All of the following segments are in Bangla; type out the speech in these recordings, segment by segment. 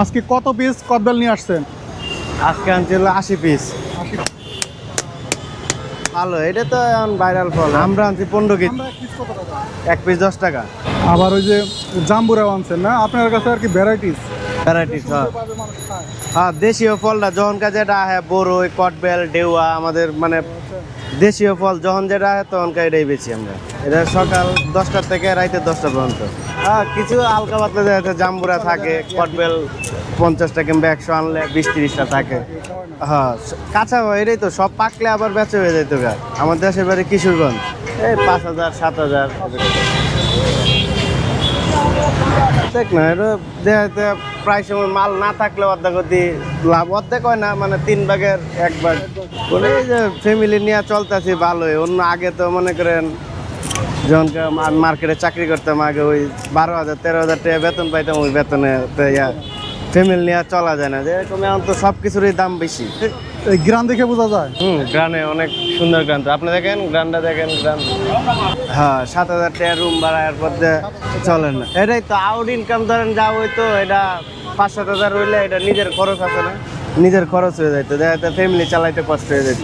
আজকে কত পিস কদবেল নিয়ে আসছেন? আজকে আনছিল আশি পিস ভালো এটা তো এখন ভাইরাল ফল। আমরা আনছি পনেরো কেজি। এক পিস দশ টাকা। আবার ওই যে জাম্বুরাও আনছেন না? আপনার কাছে আর কি ভ্যারাইটিস ভ্যারাইটিস হ্যাঁ। দেশীয় ফলটা যখন কাছে যেটা আহে বড়ই কটবেল ডেউয়া আমাদের মানে দেশীয় ফল যখন যেটা আহে তখন এটাই বেছি আমরা। এটা সকাল দশটার থেকে রাইতে দশটা পর্যন্ত। হ্যাঁ কিছু হালকা পাতলা দেখা জাম্বুরা থাকে কটবেল পঞ্চাশটা কিংবা একশো আনলে বিশ তিরিশটা থাকে। হ্যাঁ কাঁচা হয় এটাই তো সব পাকলে আবার বেচা হয়ে যেত গা। আমার দেশের বাড়ি কিশোরগঞ্জ। এই পাঁচ হাজার সাত হাজার। দেখ না, এটা দেখাতে প্রায় সময় মাল না থাকলে অর্ধেক অর্ধি লাভ, অর্ধেক হয় না মানে তিন ভাগের এক ভাগ। বলে এই যে ফ্যামিলি নিয়ে চলতেছি ভালোই, অন্য আগে তো মনে করেন যখন মার্কেটে চাকরি করতাম, আগে ওই বারো হাজার, তেরো হাজার টাকা বেতন পাইতাম, ওই বেতনে ইয়া ফ্যামিলি নিয়ে চলা যায় না যেরকম এখন তো সব কিছুরই দাম বেশি। এই গ্রান দেখে বোঝা যায়। হুম গ্রানে অনেক সুন্দর গ্রান তো। আপনি দেখেন গ্রানটা দেখেন গ্রান। হ্যাঁ সাত হাজার টাকা রুম ভাড়া এরপর দিয়ে চলে না। এটাই তো আউট ইনকাম ধরেন যা হইতো এটা পাঁচ সাত হাজার হইলে এটা নিজের খরচ আছে না? নিজের খরচ হয়ে যাইতো দেখা যাচ্ছে ফ্যামিলি চালাইতে কষ্ট হয়ে যেত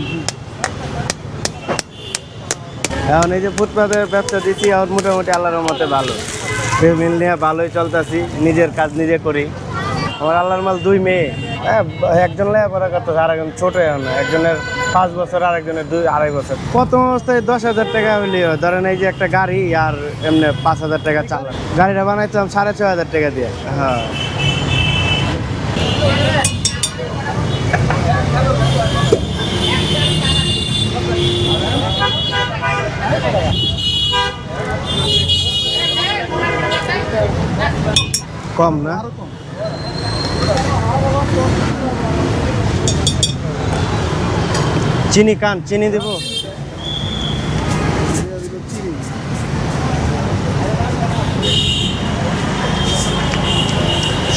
এখন এই যে ফুটপাতের ব্যবসা দিচ্ছি এখন মোটামুটি আল্লাহর মতে ভালো। ফ্যামিলি নিয়ে ভালোই চলতেছি নিজের কাজ নিজে করি। আমার আল্লাহর মাল দুই মেয়ে। হ্যাঁ একজন লেখাপড়া করতেছে আর একজন ছোট একজনের পাঁচ বছর আর একজনের দুই, আড়াই বছর। প্রথম অবস্থায় দশ হাজার টাকা হইলে ধরেন এই যে একটা গাড়ি আর এমনি পাঁচ হাজার টাকা চালান গাড়িটা বানাইতাম সাড়ে ছয় হাজার টাকা দিয়ে। হ্যাঁ। কম না? চিনি কান চিনি দেব।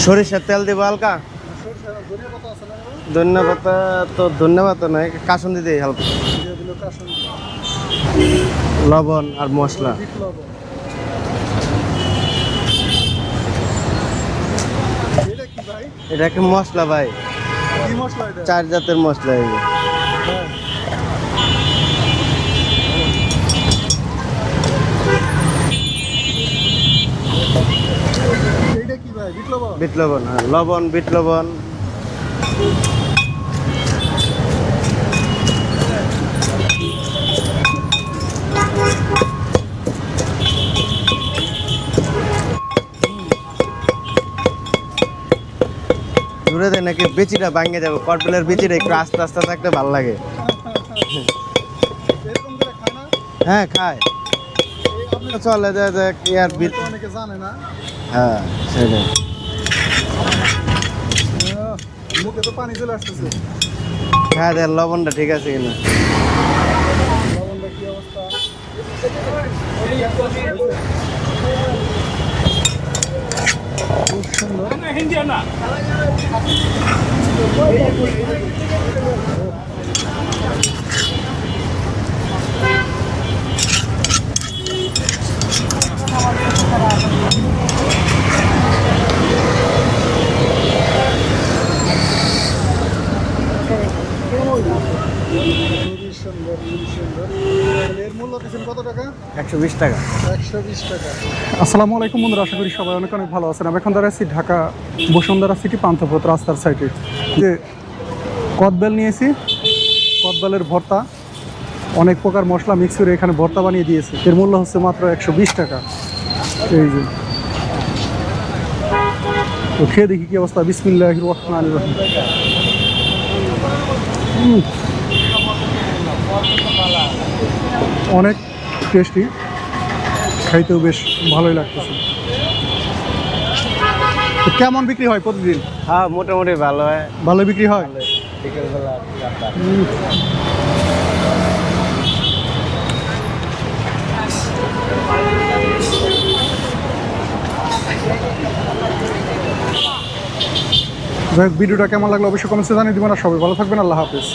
সরিষার তেল দেবো হালকা। ধন্যবাদ তো ধন্যবাদ নয়, কাসুন্দি দিই হালকা। লবণ আর মশলা। এটা কি মশলা ভাই? কি মশলা এটা? চার জাতের মশলা লবণ? বিট লবণ হ্যাঁ। লবণ বিট লবণ। দূরে দেয় নাকি বেচিটা ভাঙে যাবে? কটবেলের বেচিটা একটু আস্তে আস্তে থাকলে ভালো লাগে। হ্যাঁ খায়। চলে যায় ইয়ার হ্যাঁ মুখে তো পানি চলে আসতেছে হ্যাঁ দেখ, লবণটা ঠিক আছে কিনা। লবণটা কি অবস্থা খুব সুন্দর খুবই সুন্দর খুবই সুন্দর তাহলে এর মূল্য দিচ্ছেন কত টাকা? একশো বিশ টাকা। একশো বিশ টাকা। আসসালামু আলাইকুম বন্ধুরা আশা করি সবাই অনেক অনেক ভালো আছেন। আমি এখন দাঁড়াচ্ছি ঢাকা বসুন্ধরা সিটি পান্থপথ রাস্তার সাইডে যে কদবেল নিয়েছি কদবেলের ভর্তা অনেক প্রকার মশলা মিক্স করে এখানে ভর্তা বানিয়ে দিয়েছে। এর মূল্য হচ্ছে মাত্র একশো বিশ টাকা। এই যে। তো খেয়ে দেখি কি অবস্থা। বিসমিল্লাহ রহমান রহিম। অনেক টেস্টি খাইতেও বেশ ভালোই লাগতেছে। কেমন বিক্রি হয় প্রতিদিন? হ্যাঁ মোটামুটি ভালো হয়। ভালো বিক্রি হয়? বিকেলবেলা যাই হোক, ভিডিওটা কেমন লাগল অবশ্যই কমেন্টসে জানিয়ে দিবেন আর সবাই ভালো থাকবেন আল্লাহ হাফিজ।